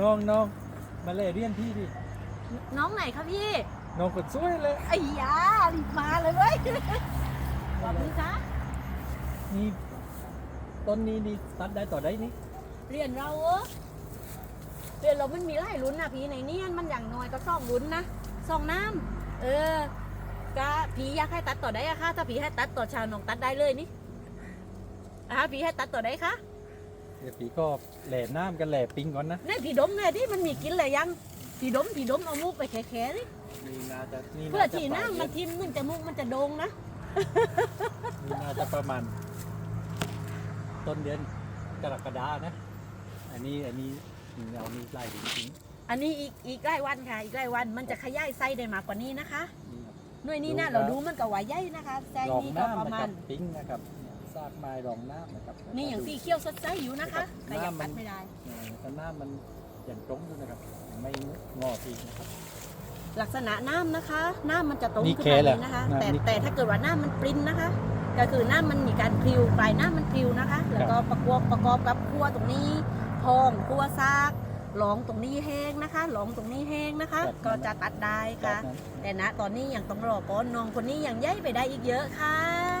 น้องน้องมาเล่เรียนพี่ดิ น้องไหนคะพี่น้องคนสวยเลย ไอ้ยารีบมาเลยเว้ยขอบคุณคะนี่ต้นนี้นี่ตัดได้ต่อได้นี่ เรียนเราเออเรียนเรามันมีหลายลุ้นนะพี่ในนี้มันอย่างน้อยก็สองลุ้นนะสองน้ำเออก็พี่อยากให้ตัดต่อได้อะค่ะถ้าพี่ให้ตัดต่อชาวหนองตัดได้เลยนี่อะพี่ให้ตัดต่อได้คะ เดี๋ยวพี่ก็แหล่น้ำกันแหล่ปิงก่อนนะนี่พี่ดมไงที่มันมีกินอะไรยังพี่ดมพี่ดมเอามุกไปแค่ๆนี่นี่น่าจะนี่เพื่อน่าจะที่ปลายน้ำเดืมัอนทิ่มมันจมูกมันจะโด่งนะนี่น่าจะประมาณต้นเดือนกรกฎานะ อันนี้อันนี้เอานี่ไล่ถึงจริงอันนี้อีกอีกใกล้วันค่ะ อีกใกล้วันมันจะขยายไส้ได้มากกว่านี้นะคะนี่หน่วยนี้นะดูครับ เราดูมันก็ว่าใหญ่นะคะไส้รองนี้ก็น้ำประนะมาครัณบปิงนะครับเนี่ย ซากไม้รองน้ำนะครับนี่อย่างสีเขียวสดใสอยู่นะคะครับแต่ยังน้ำมันตัดไม่ได้เออแต่น้ำมันอย่างตรงอยู่นะครับยังไม่งอทีนะครับลักษณะน้ำนะคะ น้ำมันจะตรงนี่ขึ้นแค่มาแหเลละยนะคะน้ำแต่นี่แต่ถ้าเกิดว่าน้ำมันปริ้นนะคะ ก็คือน้ำมันมีการพลิวปลายน้ำมันพลิวนะคะ แล้วก็ประกอบประกอบกับคั่วตรงนี้พองคั่วซากหลองตรงนี้แห้งนะคะ หลองตรงนี้แห้งนะคะ ก็จะตัดได้จาค่ะกนั้นแต่ณตอนนี้ยังต้องรอก่อนน้องคนนี้ยังย้ายไปได้อีกเยอะค่ะ